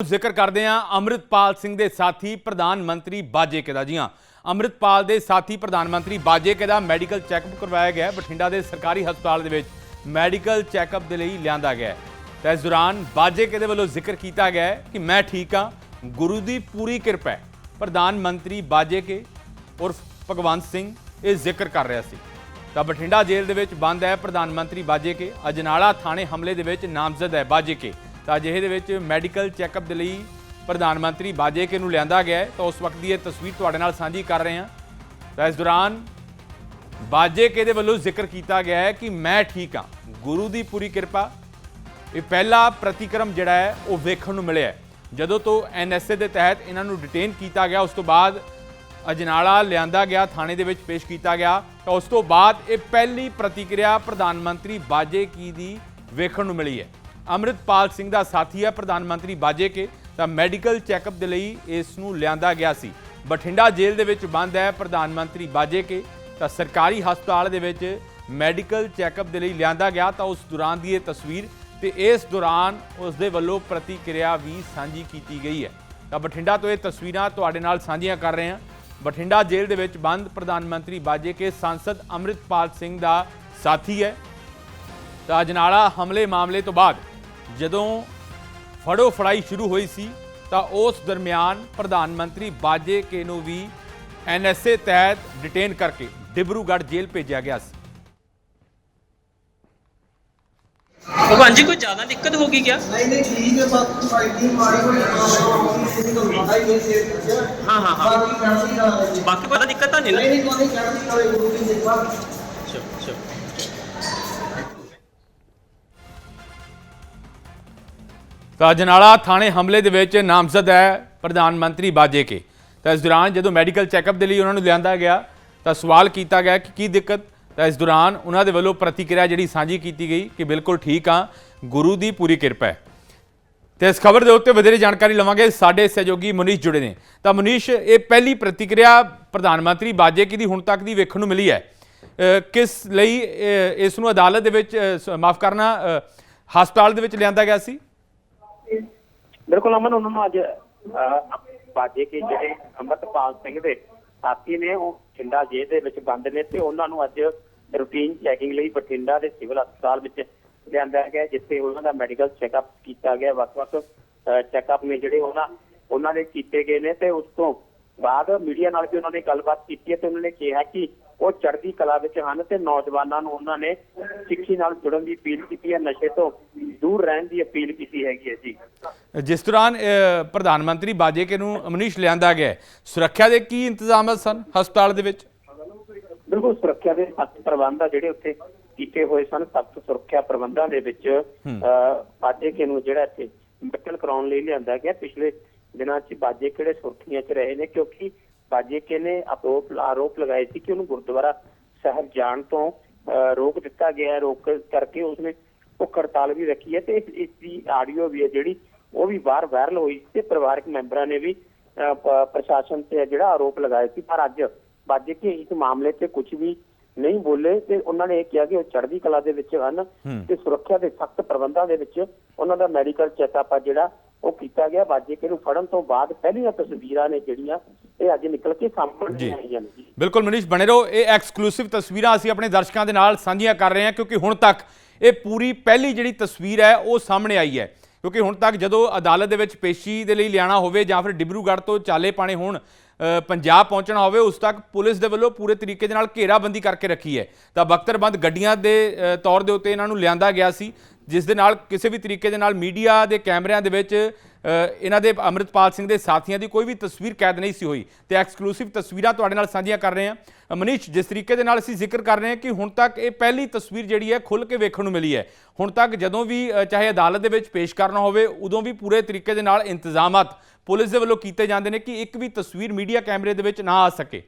ਜ਼ਿਕਰ ਕਰਦੇ ਹਾਂ ਅੰਮ੍ਰਿਤਪਾਲ ਸਿੰਘ ਦੇ ਸਾਥੀ ਪ੍ਰਧਾਨ ਮੰਤਰੀ ਬਾਜੇਕੇ ਦਾ। ਜੀ ਹਾਂ, ਅੰਮ੍ਰਿਤਪਾਲ ਦੇ ਸਾਥੀ ਪ੍ਰਧਾਨ ਮੰਤਰੀ ਬਾਜੇਕੇ ਦਾ ਮੈਡੀਕਲ ਚੈੱਕਅਪ ਕਰਵਾਇਆ ਗਿਆ ਬਠਿੰਡਾ ਦੇ ਸਰਕਾਰੀ ਹਸਪਤਾਲ ਦੇ ਵਿੱਚ ਮੈਡੀਕਲ ਚੈੱਕਅਪ ਦੇ ਲਈ ਲਿਆਂਦਾ ਗਿਆ ਹੈ। ਤਾਂ ਇਸ ਦੌਰਾਨ ਬਾਜੇਕੇ ਦੇ ਵੱਲੋਂ ਜ਼ਿਕਰ ਕੀਤਾ ਗਿਆ ਕਿ ਮੈਂ ਠੀਕ ਹਾਂ। ਗੁਰੂ ਦੀ ਪੂਰੀ ਕਿਰਪਾ ਹੈ। ਪ੍ਰਧਾਨ ਮੰਤਰੀ ਬਾਜੇਕੇ ਉਰਫ ਭਗਵੰਤ ਸਿੰਘ ਇਹ ਜ਼ਿਕਰ ਕਰ ਰਿਹਾ ਸੀ। ਤਾਂ ਬਠਿੰਡਾ ਜੇਲ੍ਹ ਦੇ ਵਿੱਚ ਬੰਦ ਹੈ ਪ੍ਰਧਾਨ ਮੰਤਰੀ ਬਾਜੇਕੇ। ਅਜਨਾਲਾ ਥਾਣੇ ਹਮਲੇ ਦੇ ਵਿੱਚ ਨਾਮਜ਼ਦ ਹੈ ਬਾਜੇਕੇ। ਤਾਂ ਅਜਿਹੇ ਦੇ ਵਿੱਚ ਮੈਡੀਕਲ ਚੈੱਕਅਪ ਦੇ ਲਈ ਪ੍ਰਧਾਨ ਮੰਤਰੀ ਬਾਜੇਕੇ ਨੂੰ ਲਿਆਂਦਾ ਗਿਆ ਹੈ। ਤਾਂ ਉਸ ਵਕਤ ਦੀ ਇਹ ਤਸਵੀਰ ਤੁਹਾਡੇ ਨਾਲ ਸਾਂਝੀ ਕਰ ਰਹੇ ਹਾਂ। ਤਾਂ ਇਸ ਦੌਰਾਨ ਬਾਜੇਕੇ ਦੇ ਵੱਲੋਂ ਜ਼ਿਕਰ ਕੀਤਾ ਗਿਆ ਹੈ ਕਿ ਮੈਂ ਠੀਕ ਹਾਂ। ਗੁਰੂ ਦੀ ਪੂਰੀ ਕਿਰਪਾ। ਇਹ ਪਹਿਲਾ ਪ੍ਰਤੀਕਰਮ ਜਿਹੜਾ ਹੈ, ਉਹ ਵੇਖਣ ਨੂੰ ਮਿਲਿਆ ਜਦੋਂ ਤੋਂ ਐਨਐਸਏ ਦੇ ਤਹਿਤ ਇਹਨਾਂ ਨੂੰ ਡਿਟੇਨ ਕੀਤਾ ਗਿਆ, ਉਸ ਤੋਂ ਬਾਅਦ ਅਜਨਾਲਾ ਲਿਆਂਦਾ ਗਿਆ, ਥਾਣੇ ਦੇ ਵਿੱਚ ਪੇਸ਼ ਕੀਤਾ ਗਿਆ। ਤਾਂ ਉਸ ਤੋਂ ਬਾਅਦ ਇਹ ਪਹਿਲੀ ਪ੍ਰਤੀਕਿਰਿਆ ਪ੍ਰਧਾਨ ਮੰਤਰੀ ਬਾਜੇ ਕੀ ਦੀ ਵੇਖਣ ਨੂੰ ਮਿਲੀ ਹੈ। ਅੰਮ੍ਰਿਤਪਾਲ ਸਿੰਘ ਦਾ ਸਾਥੀ ਹੈ, ਪ੍ਰਧਾਨ ਮੰਤਰੀ ਬਾਜੇ ਕੇ। ਤਾਂ ਮੈਡੀਕਲ ਚੈੱਕਅਪ ਦੇ ਲਈ ਇਸ ਨੂੰ ਲਿਆਂਦਾ ਗਿਆ ਸੀ। ਬਠਿੰਡਾ ਜੇਲ੍ਹ ਦੇ ਵਿੱਚ ਬੰਦ ਹੈ ਪ੍ਰਧਾਨ ਮੰਤਰੀ ਬਾਜੇ ਕੇ। ਤਾਂ ਸਰਕਾਰੀ ਹਸਪਤਾਲ ਦੇ ਵਿੱਚ ਮੈਡੀਕਲ ਚੈੱਕਅਪ ਦੇ ਲਈ ਲਿਆਂਦਾ ਗਿਆ। ਤਾਂ ਉਸ ਦੌਰਾਨ ਦੀ ਇਹ ਤਸਵੀਰ ਤੇ ਇਸ ਦੌਰਾਨ ਉਸ ਦੇ ਵੱਲੋਂ ਪ੍ਰਤੀਕਿਰਿਆ ਵੀ ਸਾਂਝੀ ਕੀਤੀ ਗਈ ਹੈ। ਤਾਂ ਬਠਿੰਡਾ ਤੋਂ ਇਹ ਤਸਵੀਰਾਂ ਤੁਹਾਡੇ ਨਾਲ ਸਾਂਝੀਆਂ ਕਰ ਰਹੇ ਹਾਂ। ਬਠਿੰਡਾ ਜੇਲ੍ਹ ਦੇ ਵਿੱਚ ਬੰਦ ਪ੍ਰਧਾਨ ਮੰਤਰੀ ਬਾਜੇ ਕੇ ਸੰਸਦ ਅੰਮ੍ਰਿਤਪਾਲ ਸਿੰਘ ਦਾ ਸਾਥੀ ਹੈ। ਤਾਂ ਅਜਨਾਲਾ ਹਮਲੇ ਮਾਮਲੇ ਤੋਂ ਬਾਅਦ ਜਦੋਂ ਫੜੋ ਫੜਾਈ ਸ਼ੁਰੂ ਹੋਈ ਸੀ ਤਾਂ ਉਸ ਦਰਮਿਆਨ ਪ੍ਰਧਾਨ ਮੰਤਰੀ ਬਾਜੇ ਕੇ ਨੂੰ ਵੀ ਐਨਐਸਏ ਤਹਿਤ ਡਿਟੇਨ ਕਰਕੇ ਡਿਬਰੂਗੜ੍ਹ ਜੇਲ੍ਹ ਭੇਜਿਆ ਗਿਆ ਸੀ। ਭਗਵਾਨ ਜੀ ਕੋਈ ਜ਼ਿਆਦਾ ਦਿੱਕਤ ਹੋ ਗਈ ਕਿਆ? ਨਹੀਂ ਨਹੀਂ ਠੀਕ ਹੈ ਬਸ ਫਾਈਟਿੰਗ ਮਾਰੀ ਹੋਈ ਹਾਂ ਹਾਂ ਹਾਂ ਬਾਕੀ ਕੋਈ ਦਿੱਕਤ ਤਾਂ ਨਹੀਂ ਨਾ। ਨਹੀਂ ਕੋਈ ਕਰਦੀ ਹੋਈ ਗੁਰੂ ਦੀ ਚੁੱਪ ਚੁੱਪ ਤਾਂ ਅਜਨਾਲਾ ਥਾਣੇ ਹਮਲੇ ਦੇ ਵਿੱਚ ਨਾਮਜ਼ਦ ਹੈ ਪ੍ਰਧਾਨ ਮੰਤਰੀ ਬਾਜੇ ਕੇ। ਤਾਂ ਇਸ ਦੌਰਾਨ ਜਦੋਂ ਮੈਡੀਕਲ ਚੈੱਕਅਪ ਦੇ ਲਈ ਉਹਨਾਂ ਨੂੰ ਲਿਆਂਦਾ ਗਿਆ, ਤਾਂ ਸਵਾਲ ਕੀਤਾ ਗਿਆ ਕਿ ਕੀ ਦਿੱਕਤ? ਤਾਂ ਇਸ ਦੌਰਾਨ ਉਹਨਾਂ ਦੇ ਵੱਲੋਂ ਪ੍ਰਤੀਕਿਰਿਆ ਜਿਹੜੀ ਸਾਂਝੀ ਕੀਤੀ ਗਈ ਕਿ ਬਿਲਕੁਲ ਠੀਕ ਆ, ਗੁਰੂ ਦੀ ਪੂਰੀ ਕਿਰਪਾ ਹੈ। ਤੇ ਇਸ ਖਬਰ ਦੇ ਉੱਤੇ ਵਧੇਰੇ ਜਾਣਕਾਰੀ ਲਵਾਂਗੇ। ਸਾਡੇ ਸਹਿਯੋਗੀ ਮਨੀਸ਼ ਜੁੜੇ ਨੇ। ਤਾਂ ਮਨੀਸ਼, ਇਹ ਪਹਿਲੀ ਪ੍ਰਤੀਕਿਰਿਆ ਪ੍ਰਧਾਨ ਮੰਤਰੀ ਬਾਜੇ ਕੀ ਦੀ ਹੁਣ ਤੱਕ ਦੀ ਵੇਖਣ ਨੂੰ ਮਿਲੀ ਹੈ। ਕਿਸ ਲਈ ਇਸ ਨੂੰ ਅਦਾਲਤ ਦੇ ਵਿੱਚ ਮਾਫ ਕਰਨਾ ਹਸਪਤਾਲ ਦੇ ਵਿੱਚ ਲਿਆਂਦਾ ਗਿਆ ਸੀ? ਬਿਲਕੁਲ ਅਮਨ, ਉਹਨਾਂ ਨੂੰ ਅੱਜ ਬਾਜੇ ਕੇ ਜਿਹੜੇ ਅੰਮ੍ਰਿਤਪਾਲ ਸਿੰਘ ਦੇ ਸਾਥੀ ਨੇ, ਉਹ ਠਿੰਡਾ ਜੇਲ੍ਹ ਦੇ ਵਿੱਚ ਬੰਦ ਨੇ ਤੇ ਉਹਨਾਂ ਨੂੰ ਅੱਜ ਰੂਟੀਨ ਚੈਕਿੰਗ ਲਈ ਬਠਿੰਡਾ ਦੇ ਸਿਵਲ ਹਸਪਤਾਲ ਵਿੱਚ ਲਿਆਂਦਾ ਗਿਆ, ਜਿੱਥੇ ਉਹਨਾਂ ਦਾ ਮੈਡੀਕਲ ਚੈੱਕਅਪ ਕੀਤਾ ਗਿਆ। ਵੱਖ-ਵੱਖ ਚੈੱਕਅਪ ਨੇ ਜਿਹੜੇ ਉਹਨਾਂ ਉਹਨਾਂ ਦੇ ਕੀਤੇ ਗਏ ਨੇ ਤੇ ਉਸ ਤੋਂ ਬਾਅਦ ਮੀਡੀਆ ਨਾਲ ਵੀ ਉਹਨਾਂ ਨੇ ਗੱਲਬਾਤ ਕੀਤੀ ਹੈ ਤੇ ਉਹਨਾਂ ਨੇ ਕਿਹਾ ਕਿ ਉਹ ਚੜ੍ਹਦੀ ਕਲਾ ਵਿੱਚ ਹਨ ਤੇ ਨੌਜਵਾਨਾਂ ਨੂੰ ਉਹਨਾਂ ਨੇ ਸਿੱਖੀ ਨਾਲ ਜੁੜਨ ਦੀ ਅਪੀਲ ਕੀਤੀ ਹੈ ਨਸ਼ੇ ਤੋਂ ਦੂਰ ਰਹਿਣ ਦੀ ਅਪੀਲ ਕੀਤੀ ਹੈਗੀ ਹੈ ਜੀ। ਜਿਸ ਦੌਰਾਨ ਪ੍ਰਧਾਨ ਮੰਤਰੀ ਬਾਜੇ ਕੇ ਨੂੰ ਅਮਨੀਸ਼ ਲਿਆਂਦਾ ਗਿਆ ਸੁਰੱਖਿਆ ਦੇ ਕੀ ਇੰਤਜ਼ਾਮਾਤ ਸਨ ਹਸਪਤਾਲ ਦੇ ਵਿੱਚ? ਬਿਲਕੁਲ ਸੁਰੱਖਿਆ ਦੇ ਸਖਤ ਪ੍ਰਬੰਧ ਆ ਜਿਹੜੇ ਉੱਥੇ ਕੀਤੇ ਹੋਏ ਸਨ ਸਖਤ ਸੁਰੱਖਿਆ ਪ੍ਰਬੰਧਾਂ ਦੇ ਵਿੱਚ ਅਹ, ਬਾਜੇ ਕੇ ਨੂੰ ਜਿਹੜਾ ਇੱਥੇ ਮੈਡੀਕਲ ਕਰਾਉਣ ਲਈ ਲਿਆਂਦਾ ਗਿਆ। ਪਿਛਲੇ ਦਿਨਾਂ 'ਚ ਬਾਜੇ ਕਿਹੜੇ ਸੁਰਖੀਆਂ 'ਚ ਰਹੇ ਨੇ ਕਿਉਂਕਿ ਬਾਜੇ ਨੇ ਆਰੋਪ ਆਰੋਪ ਲਗਾਏ ਸੀ ਕਿ ਉਹਨੂੰ ਗੁਰਦੁਆਰਾ ਸਾਹਿਬ ਜਾਣ ਤੋਂ ਅਹ, ਰੋਕ ਦਿੱਤਾ ਗਿਆ ਹੈ। ਰੋਕ ਕਰਕੇ ਉਸਨੇ ਭੁੱਖ ਹੜਤਾਲ ਵੀ ਰੱਖੀ ਹੈ ਤੇ ਇਸ- ਦੀ ਆਡੀਓ ਵੀ ਹੈ ਜਿਹੜੀ ਉਹ ਵੀ ਬਾਹਰ ਵਾਇਰਲ ਹੋਈ ਤੇ ਪਰਿਵਾਰਕ ਮੈਂਬਰਾਂ ਨੇ ਵੀ ਅਹ, ਪ੍ਰਸ਼ਾਸਨ ਤੇ ਜਿਹੜਾ ਆਰੋਪ ਲਗਾਇਆ ਸੀ। ਪਰ ਅੱਜ ਬਾਜੇਕੇ ਇਸ ਮਾਮਲੇ ਤੇ ਕੁਝ ਵੀ ਨਹੀਂ ਬੋਲੇ ਤੇ ਉਹਨਾਂ ਨੇ ਇਹ ਕਿਹਾ ਕਿ ਉਹ ਚੜ੍ਹਦੀ ਕਲਾ ਦੇ ਵਿੱਚ ਹਨ ਤੇ ਸੁਰੱਖਿਆ ਦੇ ਸਖਤ ਪ੍ਰਬੰਧਾਂ ਦੇ ਵਿੱਚ ਉਹਨਾਂ ਦਾ ਮੈਡੀਕਲ ਚੈੱਕਅਪ ਆ ਜਿਹੜਾ ਉਹ ਕੀਤਾ ਗਿਆ। ਬਾਜੇ ਕੇ ਨੂੰ ਫੜਨ ਤੋਂ ਬਾਅਦ ਪਹਿਲੀਆਂ ਤਸਵੀਰਾਂ ਨੇ ਜਿਹੜੀਆਂ ਇਹ ਅੱਜ ਨਿਕਲ ਕੇ ਸਾਹਮਣੇ ਆਈਆਂ ਨੇ। ਜੀ ਬਿਲਕੁਲ ਮਨੀਸ਼ ਬਣੇ ਰਹੋ। ਇਹ ਐਕਸਕਲੂਸਿਵ ਤਸਵੀਰਾਂ ਅਸੀਂ ਆਪਣੇ ਦਰਸ਼ਕਾਂ ਦੇ ਨਾਲ ਸਾਂਝੀਆਂ ਕਰ ਰਹੇ ਹਾਂ ਕਿਉਂਕਿ ਹੁਣ ਤੱਕ ਇਹ ਪੂਰੀ ਪਹਿਲੀ ਜਿਹੜੀ ਤਸਵੀਰ ਹੈ ਉਹ ਸਾਹਮਣੇ ਆਈ ਹੈ। ਕਿਉਂਕਿ ਹੁਣ ਤੱਕ ਜਦੋਂ ਅਦਾਲਤ ਦੇ ਵਿੱਚ ਪੇਸ਼ੀ ਦੇ ਲਈ ਲਿਆਣਾ ਹੋਵੇ ਜਾਂ ਫਿਰ ਡਿਬਰੂਗੜ੍ਹ ਤੋਂ ਚਾਲੇ ਪਾਣੇ ਹੋਣ ਪੰਜਾਬ ਪਹੁੰਚਣਾ ਹੋਵੇ, ਉਸ ਤੱਕ ਪੁਲਿਸ ਦੇ ਵੱਲੋਂ ਪੂਰੇ ਤਰੀਕੇ ਦੇ ਨਾਲ ਘੇਰਾਬੰਦੀ ਕਰਕੇ ਰੱਖੀ ਹੈ। ਤਾਂ ਬਖਤਰਬੰਦ ਗੱਡੀਆਂ ਦੇ ਤੌਰ ਦੇ ਉੱਤੇ ਇਹਨਾਂ ਨੂੰ ਲਿਆਂਦਾ ਗਿਆ ਸੀ, ਜਿਸ ਦੇ ਨਾਲ ਕਿਸੇ ਵੀ ਤਰੀਕੇ ਦੇ ਨਾਲ ਮੀਡੀਆ ਦੇ ਕੈਮਰਿਆਂ ਦੇ ਵਿੱਚ ਇਹਨਾਂ ਦੇ ਅੰਮ੍ਰਿਤਪਾਲ ਸਿੰਘ ਦੇ ਸਾਥੀਆਂ ਦੀ ਕੋਈ ਵੀ ਤਸਵੀਰ ਕੈਦ ਨਹੀਂ ਸੀ ਹੋਈ। ਤੇ ਐਕਸਕਲੂਸਿਵ ਤਸਵੀਰਾਂ ਤੁਹਾਡੇ ਨਾਲ ਸਾਂਝੀਆਂ ਕਰ ਰਹੇ ਹਾਂ। ਮਨੀਸ਼, ਜਿਸ ਤਰੀਕੇ ਦੇ ਨਾਲ ਅਸੀਂ ਜ਼ਿਕਰ ਕਰ ਰਹੇ ਹਾਂ ਕਿ ਹੁਣ ਤੱਕ ਇਹ ਪਹਿਲੀ ਤਸਵੀਰ ਜਿਹੜੀ ਹੈ ਖੁੱਲ ਕੇ ਵੇਖਣ ਨੂੰ ਮਿਲੀ ਹੈ। ਹੁਣ ਤੱਕ ਜਦੋਂ ਵੀ ਚਾਹੇ ਅਦਾਲਤ ਦੇ ਵਿੱਚ ਪੇਸ਼ ਕਰਨਾ ਹੋਵੇ, ਉਦੋਂ ਵੀ ਪੂਰੇ ਤਰੀਕੇ ਦੇ ਨਾਲ ਇੰਤਜ਼ਾਮਾਤ ਪੁਲਿਸ ਦੇ ਵੱਲੋਂ ਕੀਤੇ ਜਾਂਦੇ ਨੇ ਕਿ ਇੱਕ ਵੀ ਤਸਵੀਰ ਮੀਡੀਆ ਕੈਮਰੇ ਦੇ ਵਿੱਚ ਨਾ ਆ ਸਕੇ।